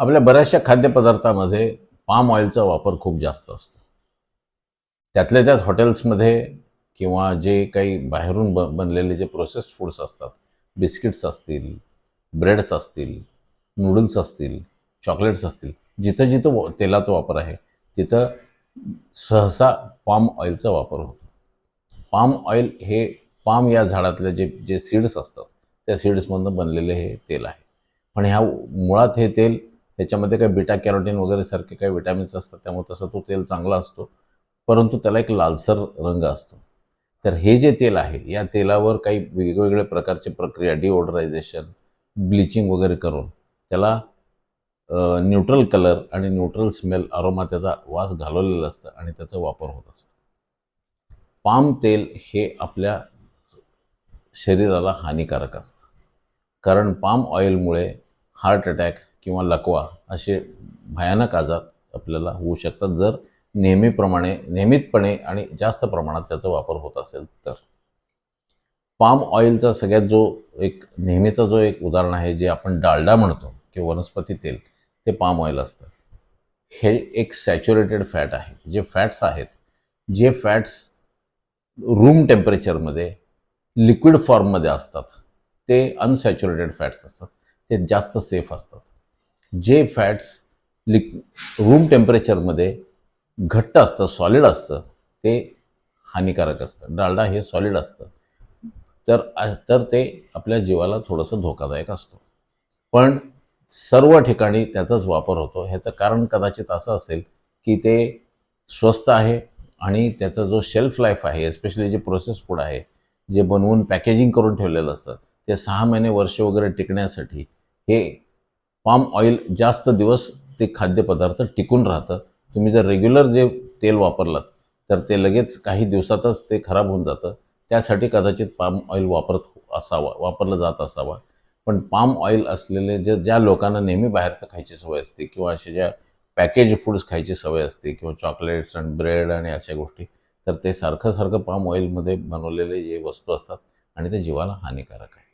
आपल्या बऱ्याचशा खाद्यपदार्थामध्ये पाम ऑइलचा वापर खूप जास्त असतो. त्यातल्या त्यात हॉटेल्समध्ये किंवा जे काही बाहेरून ब बनलेले जे प्रोसेस्ड फूड्स असतात बिस्किट्स असतील ब्रेड्स असतील नूडल्स असतील चॉकलेट्स असतील जिथं जिथं व- तेलाचा वापर आहे तिथं सहसा पाम ऑइलचा वापर होतो. पाम ऑइल हे पाम या झाडातले जे जे सीड्स असतात त्या सीड्समधनं बनलेले हे तेल आहे. पण ह्या मुळात हे तेल त्याच्यामध्ये काही बिटा कॅरोटीन वगैरे सारखे काही विटॅमिन्स असतात त्यामुळे तसा तो तेल चांगला असतो. परंतु त्याला एक लालसर रंग असतो. तर हे जे तेल आहे या तेलावर काही वेगवेगळ्या प्रकारची प्रक्रिया डिओडरायझेशन ब्लिचिंग वगैरे करून त्याला न्यूट्रल कलर आणि न्यूट्रल स्मेल अरोमा त्याचा वास घालवलेला असतं आणि त्याचा वापर होत असतो. पाम तेल हे आपल्या शरीराला हानिकारक असतं. कारण पाम ऑइलमुळे हार्ट अटॅक किंवा लकवा असे भयानक आजार आपल्याला होऊ शकतात. जर नेहमीप्रमाणे नियमितपणे आणि जास्त प्रमाणात त्याचा वापर होत असेल तर. पाम ऑइलचा सगळ्यात जो एक नेहमीचा जो एक उदाहरण आहे जे आपण डालडा म्हणतो किंवा वनस्पती तेल ते पाम ऑइल असतं. हे एक सॅच्युरेटेड फॅट आहे. जे फॅट्स आहेत जे फॅट्स रूम टेम्परेचरमध्ये लिक्विड फॉर्ममध्ये असतात ते अनसॅच्युरेटेड फॅट्स असतात. ते जास्त सेफ असतात. जे फॅट्स लिक रूम टेम्परेचरमध्ये घट्ट असतं सॉलिड असतं ते हानिकारक असतं. डालडा हे सॉलिड असतं. तर तर ते आपल्या जीवाला थोडंसं धोकादायक असतो. पण सर्व ठिकाणी त्याचाच वापर होतो. ह्याचं कारण कदाचित असं असेल की ते स्वस्त आहे आणि त्याचा जो शेल्फ लाईफ आहे एस्पेशली जे प्रोसेस फूड आहे जे बनवून पॅकेजिंग करून ठेवलेलं असतं ते सहा महिने वर्ष वगैरे टिकण्यासाठी हे पाम ऑइल जास्त दिवस ते खाद्यपदार्थ टिकून राहतं. तुम्ही जर रेग्युलर जे तेल वापरलात तर ते लगेच काही दिवसातच ते खराब होऊन जातं. त्यासाठी कदाचित पाम ऑइल वापरत असावा वापरलं जात असावा. पण पाम ऑइल असलेले जे ज्या लोकांना नेहमी बाहेरचं खायची सवय असते किंवा असे ज्या पॅकेज फूड्स खायची सवय असते किंवा चॉकलेट्स आणि ब्रेड आणि अशा गोष्टी तर ते सारखं सारखं पाम ऑइलमध्ये बनवलेले जे वस्तू असतात आणि ते जीवाला हानिकारक आहे.